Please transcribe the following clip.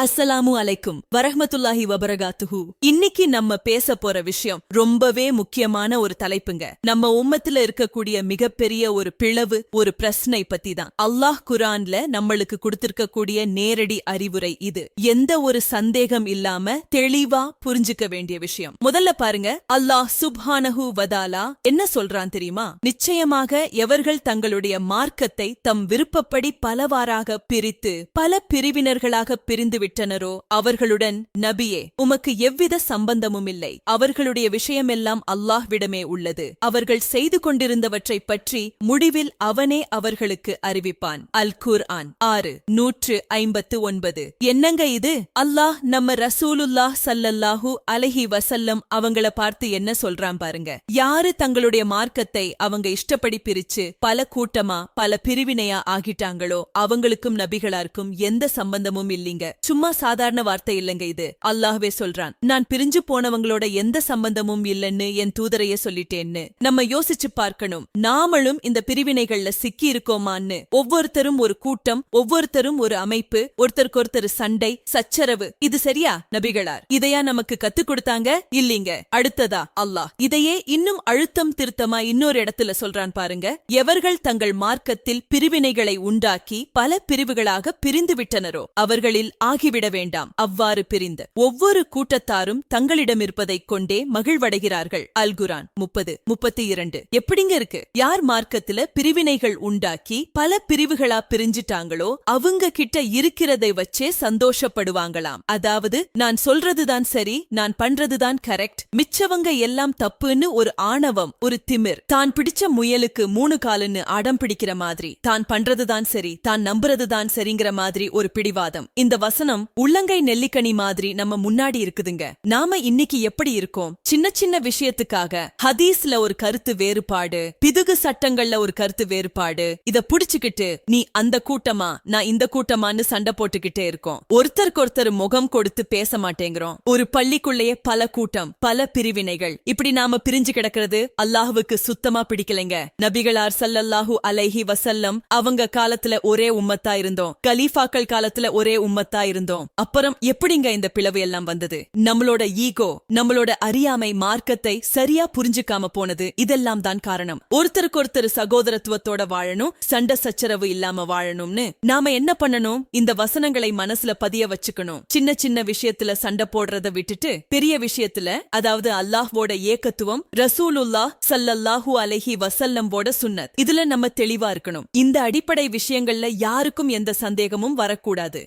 அஸ்ஸலாமு அலைக்கும். வரஹமத்துல்லாஹி வபரகாத்துஹு. இன்னைக்கு நம்ம பேச போற விஷயம் ரொம்பவே முக்கியமான ஒரு தலைப்புங்க. நம்ம உம்மத்துல இருக்கக்கூடிய மிகப்பெரிய ஒரு பிளவு ஒரு பிரச்சனை பத்தி தான் அல்லாஹ் குரான்ல நம்மளுக்கு கொடுத்திருக்கக்கூடிய நேரடி அறிவுரை இது. எந்த ஒரு சந்தேகம் இல்லாம தெளிவா புரிஞ்சுக்க வேண்டிய விஷயம். முதல்ல பாருங்க அல்லாஹ் சுப்ஹானஹு வதாலா என்ன சொல்றான் தெரியுமா? நிச்சயமாக எவர்கள் தங்களுடைய மார்க்கத்தை தம் விருப்பப்படி பலவாறாக பிரித்து பல பிரிவினர்களாக பிரிந்து விட்டனரோ? அவர்களுடன் நபியே உமக்கு எவ்வித சம்பந்தமும் இல்லை அவர்களுடைய விஷயமெல்லாம் அல்லாஹ்விடமே உள்ளது. அவர்கள் செய்து கொண்டிருந்தவற்றை பற்றி முடிவில் அவனே அவர்களுக்கு அறிவிப்பான். அல் குர் ஆன் ஆறு நூற்று ஐம்பத்து ஒன்பது. என்னங்க இது? அல்லாஹ் நம்ம ரசூலுல்லாஹ் சல்லல்லாஹு அலஹி வசல்லம் அவங்கள பார்த்து என்ன சொல்றான் பாருங்க. யாரு தங்களுடைய மார்க்கத்தை அவங்க இஷ்டப்படி பிரிச்சு பல கூட்டமா பல பிரிவினையா ஆகிட்டாங்களோ அவங்களுக்கும் நபிகளாருக்கும் எந்த சம்பந்தமும் இல்லீங்க. சும்மா சாதாரண வார்த்தை இல்லைங்க இது. அல்லாஹ்வே சொல்றான் நான் பிரிஞ்சு போனவங்களோட எந்த சம்பந்தமும் இல்லைன்னு என் தூதரையே சொல்லிட்டேன்னு. நம்ம யோசிச்சு பார்க்கணும் நாமளும் இந்த பிரிவினைகள்ல சிக்கி இருக்கோமான்னு. ஒவ்வொருத்தரும் ஒரு கூட்டம் ஒவ்வொருத்தரும் ஒரு அமைப்பு ஒருத்தருக்கு ஒருத்தர் சண்டை சச்சரவு. இது சரியா நபிகளார்? இதையா நமக்கு கத்து கொடுத்தாங்க? இல்லீங்க. அடுத்ததா அல்லாஹ். இதையே இன்னும் அழுத்தம் திருத்தமா இன்னொரு இடத்துல சொல்றான் பாருங்க. எவர்கள் தங்கள் மார்க்கத்தில் பிரிவினைகளை உண்டாக்கி பல பிரிவுகளாக பிரிந்து விட்டனரோ அவர்களில் ஆகி ஆகிவிட வேண்டாம். அவ்வாறு பிரிந்து ஒவ்வொரு கூட்டத்தாரும் தங்களிடம் இருப்பதைக் கொண்டே மகிழ்வடைகிறார்கள். அல்குரான் முப்பது முப்பத்தி இரண்டு எப்படிங்க இருக்கு? யார் மார்க்கத்துல பிரிவினைகள் உண்டாக்கி பல பிரிவுகளா பிரிஞ்சிட்டாங்களோ அவங்க கிட்ட இருக்கிறதை வச்சே சந்தோஷப்படுவாங்களாம். அதாவது நான் சொல்றதுதான் சரி நான் பண்றதுதான் கரெக்ட். மிச்சவங்க எல்லாம் தப்புன்னு ஒரு ஆணவம் ஒரு திமிர். தான் பிடிச்ச முயலுக்கு மூணு காலுன்னு அடம் பிடிக்கிற மாதிரி தான் பண்றதுதான் சரி தான் நம்புறதுதான் சரிங்கிற மாதிரி ஒரு பிடிவாதம். இந்த வசனம் உள்ளங்கை நெல்லிக்கனி மாதிரி நம்ம முன்னாடி இருக்குதுங்க. நாம இன்னைக்கு எப்படி இருக்கோம்? சின்ன சின்ன விஷயத்துக்காக ஹதீஸ்ல ஒரு கருத்து வேறுபாடு பிதுகு சட்டங்கள்ல ஒரு கருத்து வேறுபாடு இத புடிச்சுக்கிட்டு நீ அந்த கூட்டமா நான் இந்த கூட்டமான்னு சண்டை போட்டுக்கிட்டே இருக்கோம். ஒருத்தருக்கு ஒருத்தர் முகம் கொடுத்து பேச மாட்டேங்கிறோம். ஒரு பள்ளிக்குள்ளேயே பல கூட்டம் பல பிரிவினைகள். இப்படி நாம பிரிஞ்சு கிடக்கிறது அல்லாஹுவுக்கு சுத்தமா பிடிக்கலைங்க. நபிகளார் சல்லல்லாஹு அலைஹி வசல்லம் அவங்க காலத்துல ஒரே உம்மத்தா இருந்தோம். கலீஃபாக்கள் காலத்துல ஒரே உம்மத்தா இருந்தோம். அப்புறம் எப்படிங்க இந்த பிளவு எல்லாம் வந்தது? நம்மளோட ஈகோ நம்மளோட அறியாமை மார்க்கத்தை சரியா புரிஞ்சுக்காம போனது இதெல்லாம் தான் காரணம். ஒருத்தருக்கு ஒருத்தர் சகோதரத்துவத்தோட வாழணும் சண்டை சச்சரவு இல்லாம வாழணும்னு நாம என்ன பண்ணணும்? இந்த வசனங்களை மனசுல பதிய வச்சுக்கணும். சின்ன சின்ன விஷயத்துல சண்டை போடுறத விட்டுட்டு பெரிய விஷயத்துல அதாவது அல்லாஹ்வோட ஏகத்துவம் ரசூலுல்லாஹ் சல்லல்லாஹு அலஹி வசல்லம்போட சுன்னத். இதுல நம்ம தெளிவா இருக்கணும். இந்த அடிப்படை விஷயங்கள்ல யாருக்கும் எந்த சந்தேகமும் வரக்கூடாது.